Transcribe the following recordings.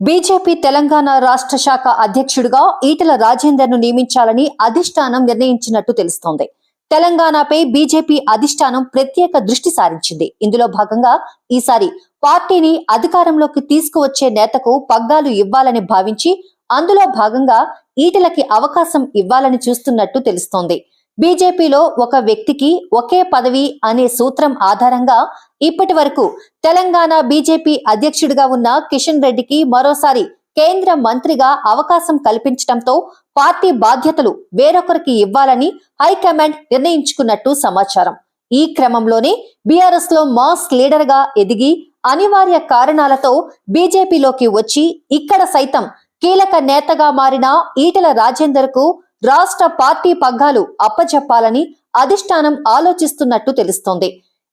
BJP Telangana రాష్ట్ర శాఖ అధ్యక్షుడిగా ఈటల రాజేందర్ను నియమించాలని అధిష్టానం నిర్ణయించినట్టు తెలుస్తోంది. తెలంగాణపై బీజేపీ అధిష్టానం ప్రత్యేక దృష్టి సారించింది. ఇందులో భాగంగా ఈసారి పార్టీని అధికారంలోకి తీసుకువచ్చే నేతకు పగ్గాలు ఇవ్వాలని భావించి అందులో భాగంగా ఈటలకి అవకాశం ఇవ్వాలని చూస్తున్నట్టు తెలుస్తోంది. బీజేపీలో ఒక వ్యక్తికి ఒకే పదవి అనే సూత్రం ఆధారంగా ఇప్పటి వరకు తెలంగాణ బీజేపీ అధ్యక్షుడిగా ఉన్న కిషన్ రెడ్డికి మరోసారి కేంద్ర మంత్రిగా అవకాశం కల్పించడంతో పార్టీ బాధ్యతలు వేరొకరికి ఇవ్వాలని హైకమాండ్ నిర్ణయించుకున్నట్టు సమాచారం. ఈ క్రమంలోనే బీఆర్ఎస్లో మాస్ లీడర్గా ఎదిగి అనివార్య కారణాలతో బీజేపీలోకి వచ్చి ఇక్కడ సైతం కీలక నేతగా మారిన ఈటల రాజేందర్కు రాష్ట్ర పార్టీ పగ్గాలు అప్పచెప్పాలని అధిష్టానం ఆలోచిస్తున్నట్టు తెలుస్తోంది.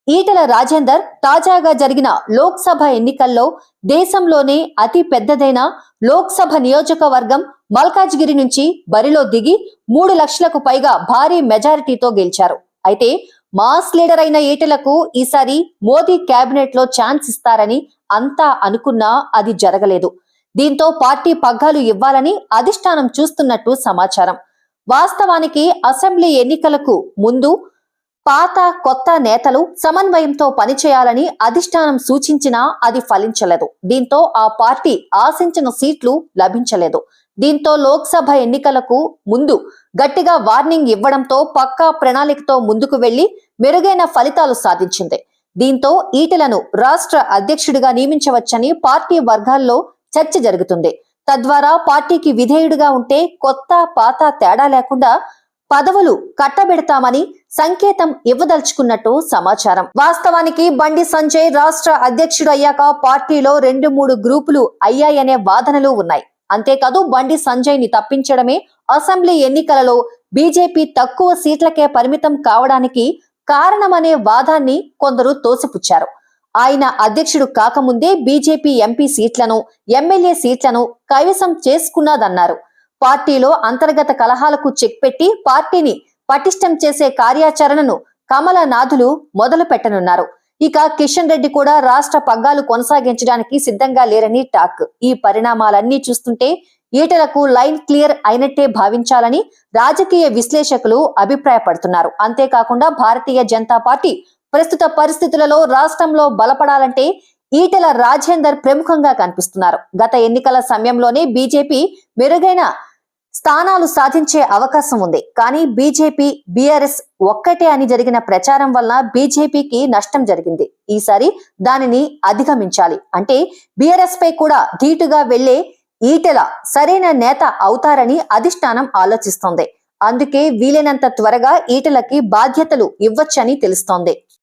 ఈటల రాజేందర్ తాజాగా జరిగిన లోక్సభ ఎన్నికల్లో దేశంలోనే అతి పెద్దదైన లోక్సభ నియోజకవర్గం మల్కాజ్గిరి నుంచి బరిలో దిగి మూడు లక్షలకు పైగా భారీ మెజారిటీతో గెలిచారు. అయితే మాస్ లీడర్ అయిన ఈటలకు ఈసారి మోదీ కేబినెట్లో ఛాన్స్ ఇస్తారని అంతా అనుకున్నా అది జరగలేదు. దీంతో పార్టీ పగ్గాలు ఇవ్వాలని అధిష్టానం చూస్తున్నట్టు సమాచారం. వాస్తవానికి అసెంబ్లీ ఎన్నికలకు ముందు పాత కొత్త నేతలు సమన్వయంతో పనిచేయాలని అధిష్టానం సూచించినా అది ఫలించలేదు. దీంతో ఆ పార్టీ ఆశించిన సీట్లు లభించలేదు. దీంతో లోక్సభ ఎన్నికలకు ముందు గట్టిగా వార్నింగ్ ఇవ్వడంతో పక్కా ప్రణాళికతో ముందుకు వెళ్ళి మెరుగైన ఫలితాలు సాధించింది. దీంతో ఈటలను రాష్ట్ర అధ్యక్షుడిగా నియమించవచ్చని పార్టీ వర్గాల్లో చర్చ జరుగుతుంది. తద్వారా పార్టీకి విధేయుడిగా ఉంటే కొత్త పాత తేడా లేకుండా పదవులు కట్టబెడతామని సంకేతం ఇవ్వదలుచుకున్నట్టు సమాచారం. వాస్తవానికి బండి సంజయ్ రాష్ట్ర అధ్యక్షుడు అయ్యాక పార్టీలో రెండు మూడు గ్రూపులు అయ్యాయనే వాదనలు ఉన్నాయి. అంతేకాదు బండి సంజయ్ని తప్పించడమే అసెంబ్లీ ఎన్నికలలో బీజేపీ తక్కువ సీట్లకే పరిమితం కావడానికి కారణమనే వాదాన్ని కొందరు తోసిపుచ్చారు. ఆయన అధ్యక్షుడు కాకముందే బీజేపీ ఎంపీ సీట్లను ఎమ్మెల్యే సీట్లను కైవసం చేసుకున్నదన్నారు. పార్టీలో అంతర్గత కలహాలకు చెక్ పెట్టి పార్టీని పటిష్టం చేసే కార్యాచరణను కమలనాథులు మొదలు పెట్టనున్నారు. ఇక కిషన్ రెడ్డి కూడా రాష్ట్ర పగ్గాలు కొనసాగించడానికి సిద్ధంగా లేరని టాక్. ఈ పరిణామాలన్నీ చూస్తుంటే ఈటలకు లైన్ క్లియర్ అయినట్టే భావించాలని రాజకీయ విశ్లేషకులు అభిప్రాయపడుతున్నారు. అంతేకాకుండా భారతీయ జనతా పార్టీ ప్రస్తుత పరిస్థితులలో రాష్ట్రంలో బలపడాలంటే ఈటెల రాజేందర్ ప్రముఖంగా కనిపిస్తున్నారు. గత ఎన్నికల సమయంలోనే బీజేపీ మెరుగైన స్థానాలు సాధించే అవకాశం ఉంది. కానీ బీజేపీ బీఆర్ఎస్ ఒక్కటే అని జరిగిన ప్రచారం వల్ల బీజేపీకి నష్టం జరిగింది. ఈసారి దానిని అధిగమించాలి. అంటే బీఆర్ఎస్ పై కూడా ధీటుగా వెళ్ళే ఈటెల సరైన నేత అవుతారని అధిష్టానం ఆలోచిస్తోంది. అందుకే వీలైనంత త్వరగా ఈటలకి బాధ్యతలు ఇవ్వచ్చని తెలుస్తోంది.